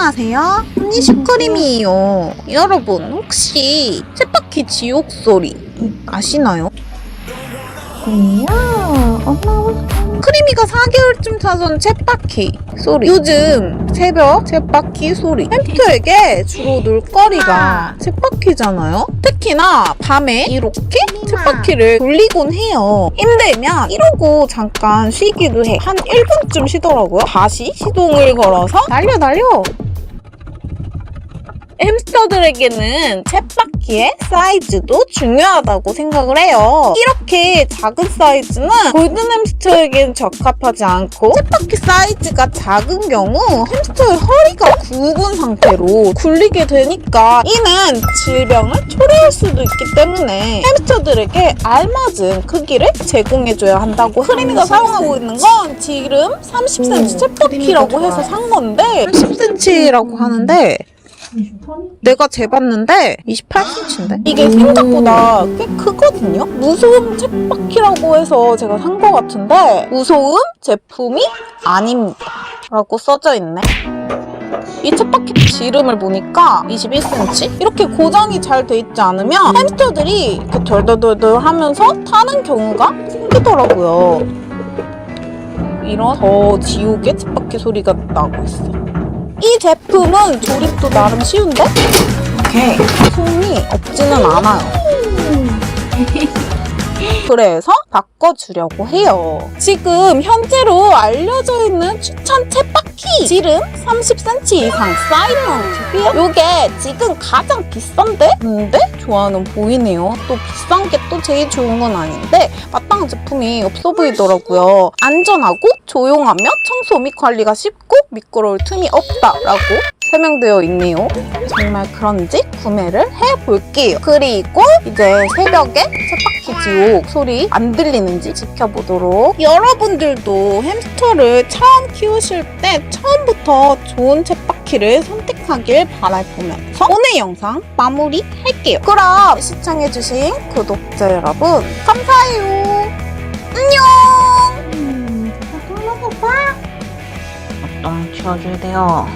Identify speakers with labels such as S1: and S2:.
S1: 안녕하세요. 언니 슈크림이에요. 여러분 혹시 쳇바퀴 지옥 소리 아시나요?
S2: 뭐야? 엄마
S1: 크리미가 4개월쯤 타던 쳇바퀴 소리. 요즘 새벽 쳇바퀴 소리. 햄스터에게 주로 놀거리가 쳇바퀴잖아요. 특히나 밤에 이렇게 쳇바퀴를 돌리곤 해요. 힘들면 이러고 잠깐 쉬기도 해. 한 1분쯤 쉬더라고요. 다시 시동을 걸어서 달려 달려. 햄스터들에게는 쳇바퀴의 사이즈도 중요하다고 생각을 해요. 이렇게 작은 사이즈는 골든 햄스터에겐 적합하지 않고 쳇바퀴 사이즈가 작은 경우 햄스터의 허리가 굽은 상태로 굴리게 되니까 이는 질병을 초래할 수도 있기 때문에 햄스터들에게 알맞은 크기를 제공해줘야 한다고 크리미가 사용하고 있는 건 지름 30cm 쳇바퀴라고 해서 산 건데 30cm라고 하는데 내가 재봤는데 28cm인데? 이게 생각보다 꽤 크거든요? 무소음 쳇바퀴라고 해서 제가 산 거 같은데 무소음 제품이 아닙니다. 라고 써져 있네. 이 쳇바퀴 지름을 보니까 21cm? 이렇게 고정이 잘 돼 있지 않으면 햄스터들이 이렇게 덜덜덜덜 하면서 타는 경우가 생기더라고요. 이런 더 지옥의 쳇바퀴 소리가 나고 있어. 이 제품은 조립도 나름 쉬운데? 이렇게 손이 없지는 않아요. 그래서 바꿔주려고 해요. 지금 현재로 알려져 있는 추천 챗바퀴 지름 30cm 이상 사이먼 팁이에요. 요게 지금 가장 비싼데? 근데 좋아하는 보이네요. 또 비싼 게 또 제일 좋은 건 아닌데 마땅한 제품이 없어 보이더라고요. 안전하고 조용하며 청소 및 관리가 쉽고 미끄러울 틈이 없다라고 설명되어 있네요. 정말 그런지 구매를 해볼게요. 그리고 이제 새벽에 쳇바퀴 지옥 소리 안 들리는지 지켜보도록 여러분들도 햄스터를 처음 키우실 때 처음부터 좋은 쳇 바퀴를 선택하길 바라보면서 오늘 영상 마무리할게요. 그럼 시청해주신 구독자 여러분 감사해요. 안녕.
S2: 음, 또 먹어봐.
S1: 똥 치워줘야 돼요.